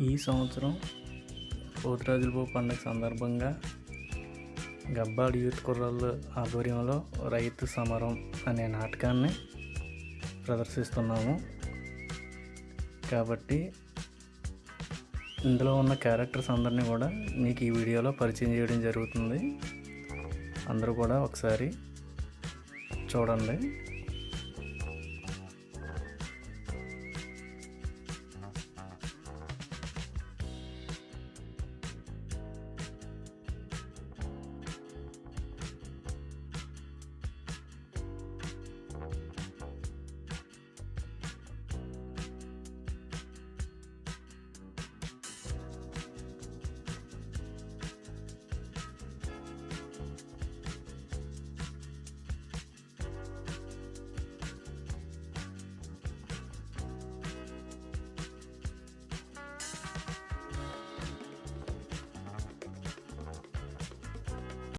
ఈ సంవత్సరం పోతురాజులపు పండుగ సందర్భంగా గబ్బాడి యూత్ కుర్రాళ్ళు ఆధ్వర్యంలో రైతు సమరం అనే నాటకాన్ని ప్రదర్శిస్తున్నాము. కాబట్టి ఇందులో ఉన్న క్యారెక్టర్స్ అందరినీ కూడా మీకు ఈ వీడియోలో పరిచయం చేయడం జరుగుతుంది. అందరూ కూడా ఒకసారి చూడండి.